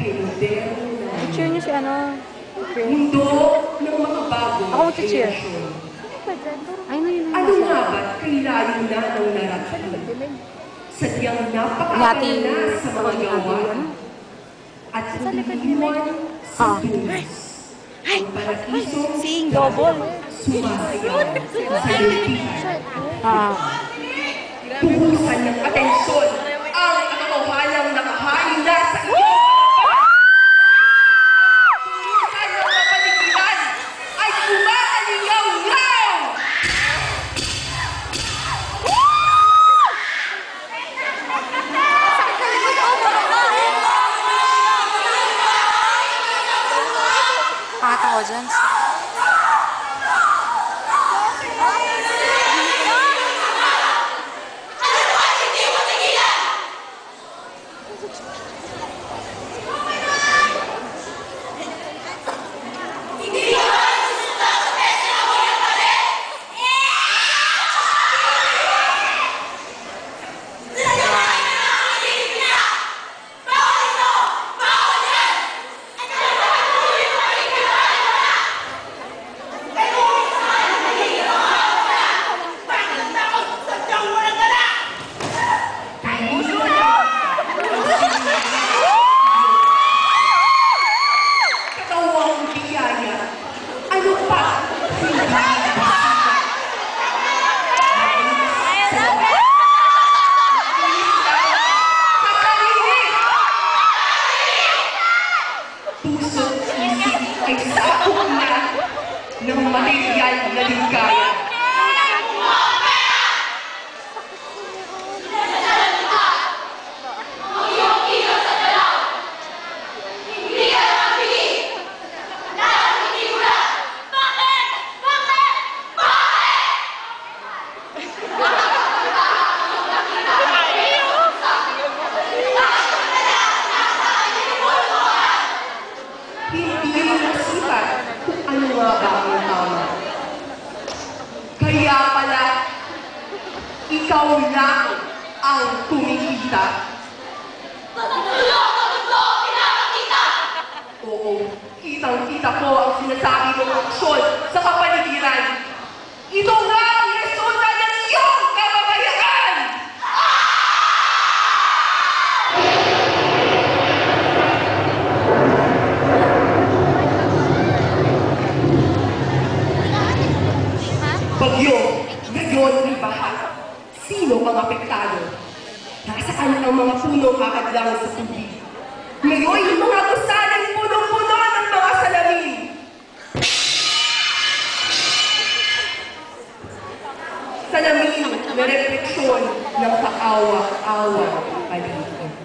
Mundo kay moderno na Cheer niyo si ano. mundo ng makabagong Ako mag-cheer. Ay, na yun. Ano nga ba't kay layo na ng narating? Sadyang napakaakala na sa mga gawa at iniwan sa Ah. dulos. Ang parakisong Sing double. sumasayaw sa lupihan. Ah. Tuhusan ng atensyon ang katotohanang nakahain na sa Pangat ako ng material na ligaya. Hindi mo nasipat kung ano nga ba ang tama. Kaya pala, ikaw lang ang kumikita. Oo, kitang-kita ko ang sinasabi mong aksyon sa kapaligiran. Ito nga ang resulta ng iyong kababayaan! Bagyo, ngayon ay baha. Sino ang apektado? Nasaan ang mga punong kakadlang sa tubig? Ngayon, yung mga gusaling punong-puno ng mga salamin. Salamin na refleksyon ng kaawa-awa paligid.